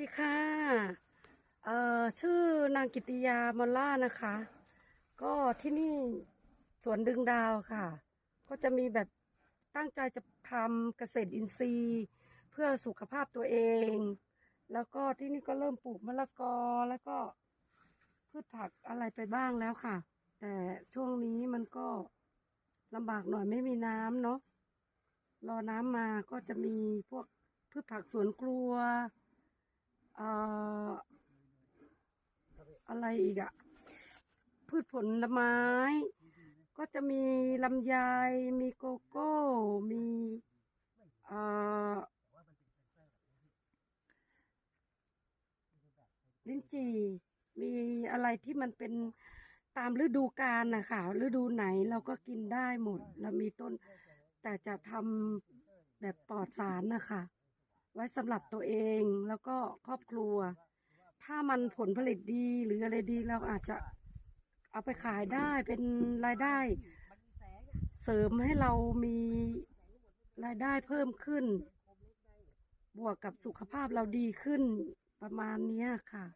ดีค่ะ เอ่อ ชื่อนางกิติยามอลล่านะคะ ก็ที่นี่สวนดึงดาวค่ะ ก็จะมีแบบตั้งใจจะทำเกษตรอินทรีย์ เพื่อสุขภาพตัวเอง แล้วก็ที่นี่ก็เริ่มปลูกมะละกอแล้วก็พืชผักอะไรไปบ้างแล้วค่ะ แต่ช่วงนี้มันก็ลำบากหน่อยไม่มีน้ำเนาะรอน้ำมาก็จะมีพวกพืชผักสวนครัว เอ่อ อะไรอีกอะพืชผลไม้ ก็จะมีลำไยมีโกโก้ มีเอ่อลิ้นจี่มีอะไรที่มันเป็นตามฤดูกาลนะคะฤดูไหนเราก็กินได้หมดแล้วมีต้น แต่จะทำแบบปลอดสารนะคะ ไว้สำหรับตัวเองแล้วก็ครอบครัว ถ้ามันผลผลิตดีหรืออะไรดีเราอาจจะเอาไปขายได้เป็นรายได้ เสริมให้เรามีรายได้เพิ่มขึ้น บวกกับสุขภาพเราดีขึ้นประมาณนี้ค่ะ